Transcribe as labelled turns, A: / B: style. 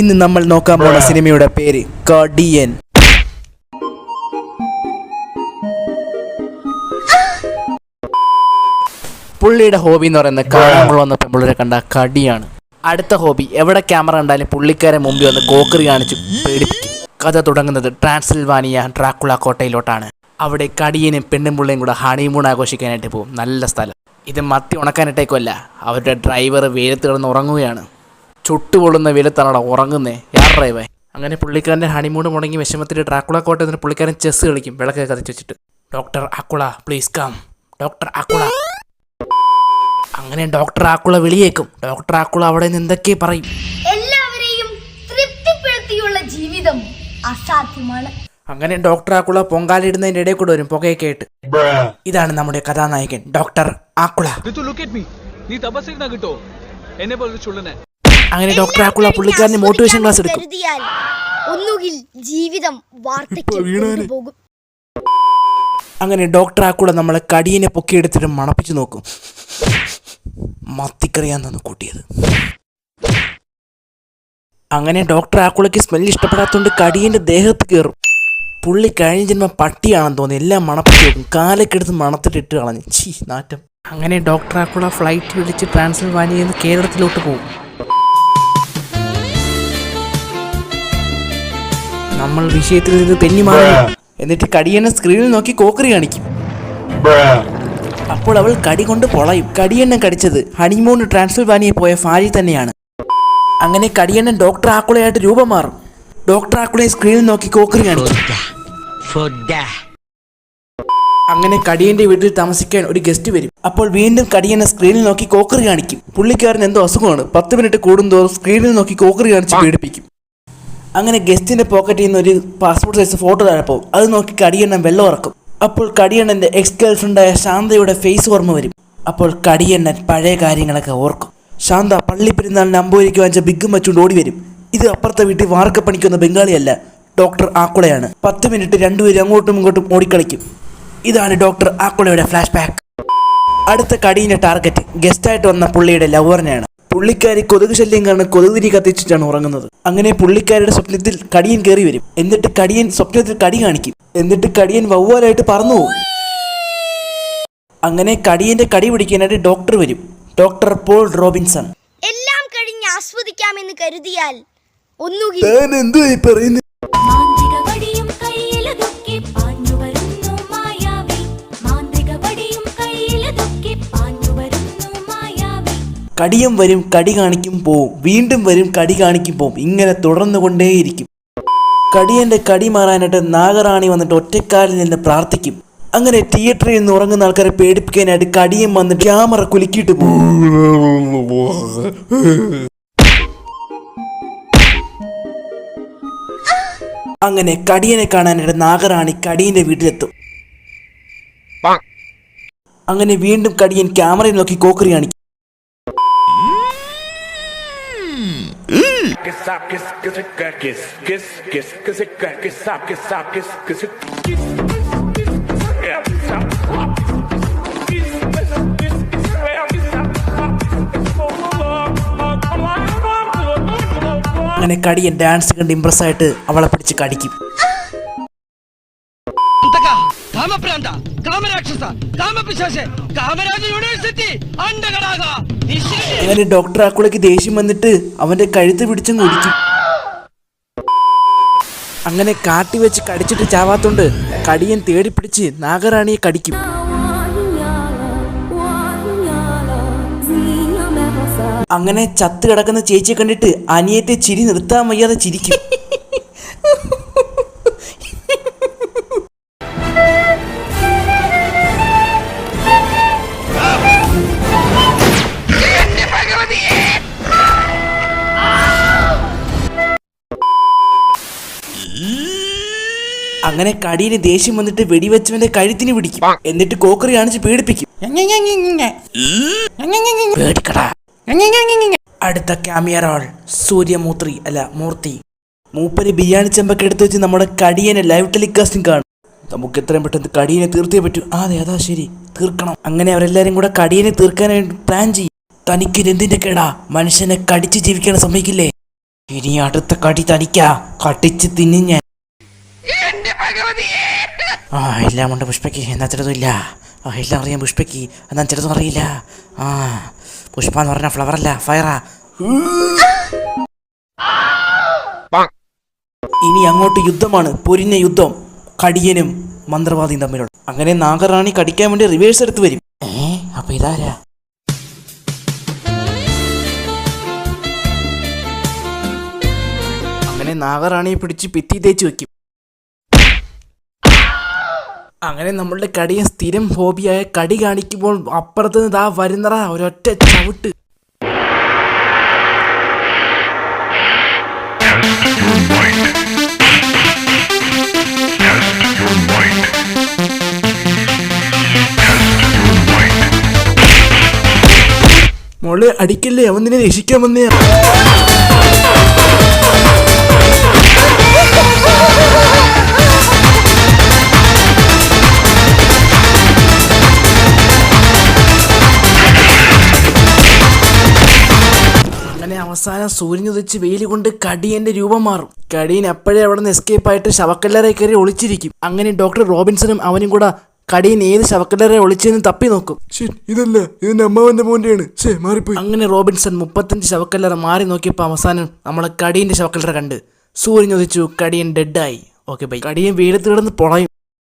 A: ഇന്ന് നമ്മൾ നോക്കാൻ പോണ സിനിമയുടെ പേര് കാഡിയൻ പുള്ളിയുടെ ഹോബി എന്ന് പറയുന്നത് കാണാൻ വന്നപ്പോൾ പെമ്പിള്ളേരെ കണ്ട കടിയാണ്. അടുത്ത ഹോബി എവിടെ ക്യാമറ ഉണ്ടായാലും പുള്ളിക്കാരെ മുമ്പിൽ വന്ന് കോക്കറി കാണിച്ചു പേടിപ്പിക്കും. കഥ തുടങ്ങുന്നത് ട്രാൻസിൽവാനിയ ട്രാക്കുള കോട്ടയിലോട്ടാണ്. അവിടെ കടിയനും പെണ്ണും പിള്ളയും കൂടെ ഹണിമൂൺ ആഘോഷിക്കാനായിട്ട് പോകും. നല്ല സ്ഥലം. ഇത് മത്തി ഉണക്കാനിട്ടേക്കുമല്ല അവരുടെ ഡ്രൈവർ വെയിലത്ത് കിടന്ന് ഉറങ്ങുകയാണ്. ചുട്ടുപൊള്ളുന്ന വെയിലത്താണ് ഉറങ്ങുന്നേ. വേ അങ്ങനെ പുള്ളിക്കാരന്റെ ഹണിമൂൺ മുടങ്ങി വിഷമത്തിൽ ഡ്രാക്കുള കോട്ടയിൽ നിന്ന് പുള്ളിക്കാരൻ ചെസ് കളിക്കും. വിളക്ക് കത്തിച്ച് വെച്ചിട്ട്. ഡോക്ടർ ആക്കുള പ്ലീസ് കം ഡോക്ടർ ആക്കുള. അങ്ങനെ ഡോക്ടർ ആക്കുള വിളിയേക്കും. ഡോക്ടർ ആക്കുള അവിടെ നിന്ന് എന്തൊക്കെ പറയും?
B: എല്ലാവരെയും തൃപ്തിപ്പെടുത്തിയുള്ള ജീവിതം അസാധ്യമാണ്.
A: അങ്ങനെ ഡോക്ടർ ആക്കുള പൊങ്കാലിടുന്നതിന്റെ ഇടയിൽ കൂടെ വരും പുകയൊക്കെ ആയിട്ട്. ഇതാണ് നമ്മുടെ കഥാനായകൻ ഡോക്ടർ ആക്കുള.
C: ഋതു ലുക്ക് അറ്റ് മീ നീ തപസ്സിരുന്നാ കിട്ടോ? എന്നെ പോലെ ചുള്ളനെ.
A: അങ്ങനെ ഡോക്ടർ ആക്കുള്ള പുള്ളിക്കാരന് മോട്ടിവേഷൻ ക്ലാസ് എടുക്കും.
B: ഒന്നുകിൽ ജീവിതം പോകും
A: അങ്ങനെ ഡോക്ടർ ആക്കുള്ള നമ്മളെ കടിയനെ പൊക്കിയെടുത്തിട്ട് മണപ്പിച്ച് നോക്കും. മത്തിക്കറിയാന്നാണ് കൂട്ടിയത്. അങ്ങനെ ഡോക്ടർ ആക്കുളയ്ക്ക് സ്മെല്ല് ഇഷ്ടപ്പെടാത്തതുകൊണ്ട് കടിയന്റെ ദേഹത്ത് കയറും പുള്ളി കഴിഞ്ഞ ജന്മ പട്ടിയാണെന്ന് തോന്നി. എല്ലാം മണപ്പിച്ച് നോക്കും കാലൊക്കെ എടുത്ത് മണത്തിട്ട് ഇട്ട് കളഞ്ഞു. ചീ നാറ്റം. അങ്ങനെ ഡോക്ടർ ആക്കുള ഫ്ലൈറ്റ് വിളിച്ച് ട്രാൻസ്ഫർ വാനിയിൽ നിന്ന് കേരളത്തിലോട്ട് പോകും. നമ്മൾ വിഷയത്തിൽ നിന്ന് തെന്നി മാറി എന്നിട്ട് കടിയനെ സ്ക്രീനിൽ നോക്കി കോക്കറി കാണിക്കും. അപ്പോൾ അവൾ കടി കൊണ്ട് പൊളയും. കടിയണ്ണൻ കടിച്ചത് ഹണിമൂൺ ട്രാൻസിൽവാനിയെ പോയ ഫാരി തന്നെയാണ്. അങ്ങനെ കടിയണ്ണൻ ഡോക്ടർ ആക്കുളയായിട്ട് രൂപം മാറും. ഡോക്ടർ ആക്കുളയെ സ്ക്രീനിൽ നോക്കി കോക്കറി കാണിക്കും. അങ്ങനെ കടിയന്റെ വീട്ടിൽ താമസിക്കാൻ ഒരു ഗസ്റ്റ് വരും. അപ്പോൾ വീണ്ടും കടിയനെ സ്ക്രീനിൽ നോക്കി കോക്കറി കാണിക്കും. പുള്ളിക്കാരൻ എന്തോ അസുഖമാണ്. പത്ത് മിനിറ്റ് കൂടുന്തോറും സ്ക്രീനിൽ നോക്കി കോക്കറി കാണിച്ച് പീഡിപ്പിക്കും അങ്ങനെ ഗസ്റ്റിന്റെ പോക്കറ്റിൽ നിന്ന് ഒരു പാസ്പോർട്ട് സൈസ് ഫോട്ടോ താഴെ പോകും. അത് നോക്കി കടിയണ്ണൻ വെള്ളം ഇറക്കും അപ്പോൾ കടിയണ്ണന്റെ എക്സ് ഗേൾ ഫ്രണ്ടായ ശാന്തയുടെ ഫേസ് ഓർമ്മ വരും. അപ്പോൾ കടിയണ്ണൻ പഴയ കാര്യങ്ങളൊക്കെ ഓർക്കും. ശാന്ത പള്ളി പെരുന്നാളിന് അമ്പൂരിക്ക് വാങ്ങിച്ച ബിഗും വച്ചുകൊണ്ട് ഓടി വരും. ഇത് അപ്പുറത്തെ വീട്ടിൽ വാർക്കപ്പണിക്കുന്ന ബംഗാളിയല്ല ഡോക്ടർ ആക്കുളയാണ്. പത്ത് മിനിറ്റ് രണ്ടുപേരും അങ്ങോട്ടും ഇങ്ങോട്ടും ഓടിക്കളിക്കും. ഇതാണ് ഡോക്ടർ ആക്കുളയുടെ ഫ്ലാഷ് ബാക്ക് അടുത്ത കടീന്റെ ടാർഗറ്റ് ഗസ്റ്റായിട്ട് വന്ന പുള്ളിയുടെ ലവറിനെയാണ് പുള്ളിക്കാരി കൊതുക് ശല്യം കാരണം കൊതുക് തിരി കത്തിച്ചിട്ടാണ് ഉറങ്ങുന്നത്. അങ്ങനെ പുള്ളിക്കാരിയുടെ സ്വപ്നത്തിൽ കടിയൻ കയറി വരും. എന്നിട്ട് കടിയൻ സ്വപ്നത്തിൽ കടി കാണിക്കും. എന്നിട്ട് കടിയൻ വവ്വാലായിട്ട് പറന്നു പോകും അങ്ങനെ കടിയന്റെ കടി പിടിക്കാനായിട്ട് ഡോക്ടർ വരും. Doctor Paul Robinson.
B: എല്ലാം കഴിഞ്ഞ് ആസ്വദിക്കാമെന്ന് കരുതിയാൽ ഒന്നുകിൽ
A: കടിയം വരും കടി കാണിക്കും പോവും. വീണ്ടും വരും കടി കാണിക്കും പോവും. ഇങ്ങനെ തുടർന്നു കൊണ്ടേയിരിക്കും കടിയന്റെ കടി മാറാനായിട്ട് നാഗറാണി വന്നിട്ട് ഒറ്റക്കാലിൽ നിന്ന് പ്രാർത്ഥിക്കും. അങ്ങനെ തിയേറ്ററിൽ നിന്ന് ഉറങ്ങുന്ന ആൾക്കാരെ പേടിപ്പിക്കാനായിട്ട് കടിയും വന്നിട്ട് ക്യാമറ കുലുക്കിയിട്ട് പോകും അങ്ങനെ കടിയനെ കാണാനായിട്ട് നാഗറാണി കടിയന്റെ വീട്ടിലെത്തും. അങ്ങനെ വീണ്ടും കടിയൻ ക്യാമറയിൽ നോക്കി കോക്കറി കാണിക്കും. അങ്ങനെ കടിയൻ ഡാൻസ് കണ്ട് ഇമ്പ്രസ് ആയിട്ട് അവളെ പിടിച്ച് കടിക്കും.
D: കാമപ്രാന്ത കാമരാക്ഷസ കാമപിശാശ കാമരാജ യൂണിവേഴ്സിറ്റി
A: അങ്ങനെ ഡോക്ടർ ആക്കുളയ്ക്ക് ദേഷ്യം വന്നിട്ട് അവന്റെ കഴുത്ത് പിടിച്ചും കുടിക്കും അങ്ങനെ കാട്ടി വെച്ച് കടിച്ചിട്ട് ചാവാത്തോണ്ട് കടിയൻ തേടി പിടിച്ച് നാഗറാണിയെ കടിക്കും. അങ്ങനെ ചത്ത് കിടക്കുന്ന ചേച്ചിയെ കണ്ടിട്ട് അനിയത്തെ ചിരി നിർത്താൻ വയ്യാതെ ചിരിക്കും. അങ്ങനെ കടിയിന് ദേഷ്യം വന്നിട്ട് വെടിവെച്ചവന്റെ കഴുത്തിന് പിടിക്കും. എന്നിട്ട് കോക്കറി കാണിച്ച് പേടിപ്പിക്കും. പേടിക്കടാ. അടുത്ത ക്യാമിയ റോൾ സൂര്യമൂർത്തി അല്ല മൂർത്തി. മൂപ്പര് ബിരിയാണി ചെമ്പൊക്കെ എടുത്ത് വെച്ച് നമ്മുടെ കടിയനെ ലൈവ് ടെലികാസ്റ്റിംഗ് കാണും. നമുക്ക് എത്രയും പെട്ടെന്ന് കടിയനെ തീർത്തേ പറ്റൂ. ആ, അതെ അതാ ശരി. തീർക്കണം. അങ്ങനെ അവരെല്ലാരും കൂടെ കടിയനെ തീർക്കാനായിട്ട് പ്ലാൻ ചെയ്യും. തനിക്ക് എന്തിന്റെ കേടാ? മനുഷ്യനെ കടിച്ച് ജീവിക്കാൻ സമ്മതിക്കില്ലേ? ഇനി അടുത്ത കടി തനിക്കാ. കടിച്ച് തിന്നു ഞാൻ. ആ എല്ലാം ഉണ്ട് പുഷ്പയ്ക്ക്. എന്നാൽ ചിലതും ആ എല്ലാം അറിയാം പുഷ്പയ്ക്ക്. എന്നാൽ ചിലതും അറിയില്ല. ആ പുഷ്പ എന്ന് പറഞ്ഞ ഫ്ലവർ അല്ല ഫയറാ ഇനി അങ്ങോട്ട് യുദ്ധമാണ്. പൊരിഞ്ഞ യുദ്ധം. കടിയനും മന്ത്രവാദിയും തമ്മിലുള്ള. അങ്ങനെ നാഗറാണി കടിക്കാൻ വേണ്ടി റിവേഴ്സ് എടുത്ത് വരും. ഏ അപ്പൊ ഇതാരാ? അങ്ങനെ നാഗറാണിയെ പിടിച്ച് പിത്തി തേച്ച് വെക്കും. അങ്ങനെ നമ്മളുടെ കടിയും സ്ഥിരം ഹോബിയായ കടി കാണിക്കുമ്പോൾ അപ്പുറത്ത് നിന്ന് ദാ വരുന്നറ ഒരൊറ്റ ചവിട്ട്. മോളെ അടിക്കല്ലേ? അവൻ നിന്നെ രക്ഷിക്കാൻ വന്നേ അവസാനം സൂര്യനുദിച്ച് വെയിൽ കൊണ്ട് കടിയന്റെ രൂപം മാറും. കടിയൻ അപ്പോഴേ അവിടെ നിന്ന് എസ്കേപ്പ് ആയിട്ട് ശവക്കല്ലറെ കയറി ഒളിച്ചിരിക്കും. അങ്ങനെ ഡോക്ടർ റോബിൻസണും അവനും കൂടെ കടിയൻ ഏത് ശവക്കല്ലറെ ഒളിച്ചെന്ന് തപ്പി നോക്കും.
E: ഇതല്ല? ഇതിന്റെ അമ്മാവന്റെ മോന്റെയാണ്. മാറിപ്പോയി.
A: അങ്ങനെ റോബിൻസൺ മുപ്പത്തഞ്ച് ശവക്കല്ലറ മാറി നോക്കിയപ്പോൾ അവസാനം നമ്മളെ കടിയന്റെ ശവക്കല്ലറ കണ്ട്. സൂര്യനുദിച്ചു കടിയൻ ഡെഡായി ഓക്കെ ബൈ കടിയൻ വെയിലത്ത് കിടന്ന് പൊളയും.